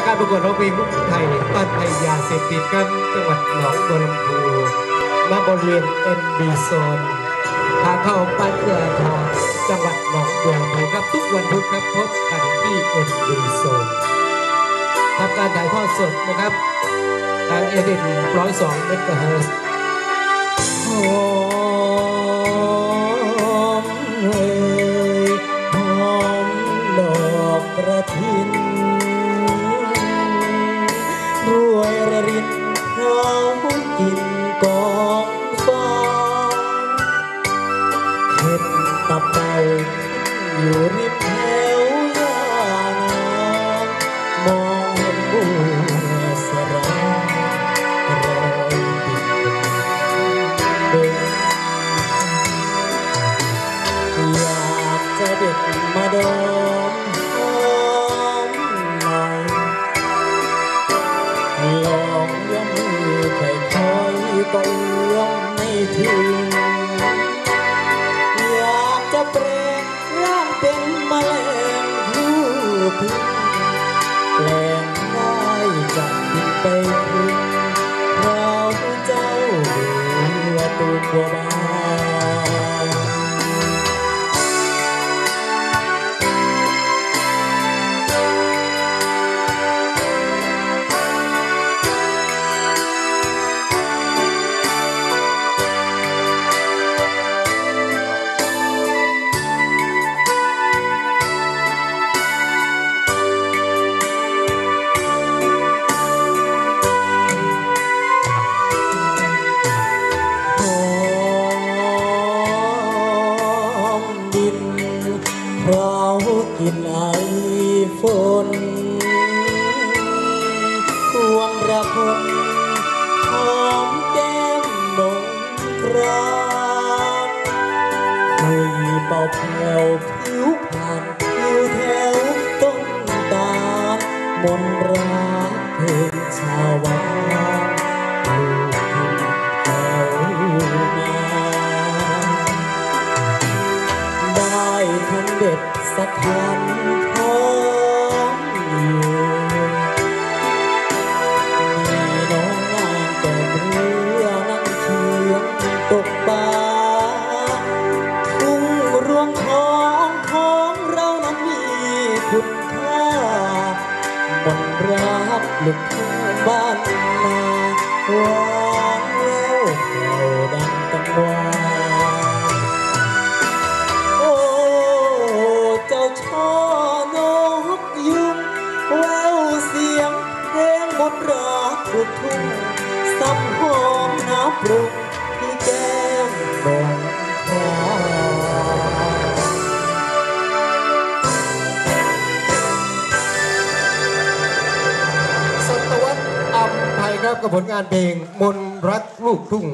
ายการประกวดร้องเพลงลูกไทยต้านภัยยาเสพติดครับจังหวัดหนองบัวลำพูณบริเวณเอ็นบีโซนทางเข้าบ้านเอื้อทองจังหวัดหนองบัวลำพูครับทุกวันพุธครับพบกันที่เอ็นบีโซนทำการถ่ายทอดสดนะครับทางเอเดนร้อยสองเมกะเฮิร์ตซ์หอมเอ่ยหอมดอกกระถิน เขากินกอง ไฝนควงระคนหอมแก้มนงครานคุยเป่าแผ่วผิวผ่านผิวแถวต้นตาลมนรักเพลงชาวบ้านลูกทุ่งแถวนาได้ทั้งเด็ดสักคัน คุณค่ามนรักลูกทุ่งบ้านนาวานแววแผ่วดังกังวานโอ้เจ้าช่อนกยุงแววเสียงเพลงบนรักลูกทุ่งซ้ำหอมน้ำปรุง สตวรรษอัมภัยครับกับผลงานเพลงมนรักลูกทุ่ง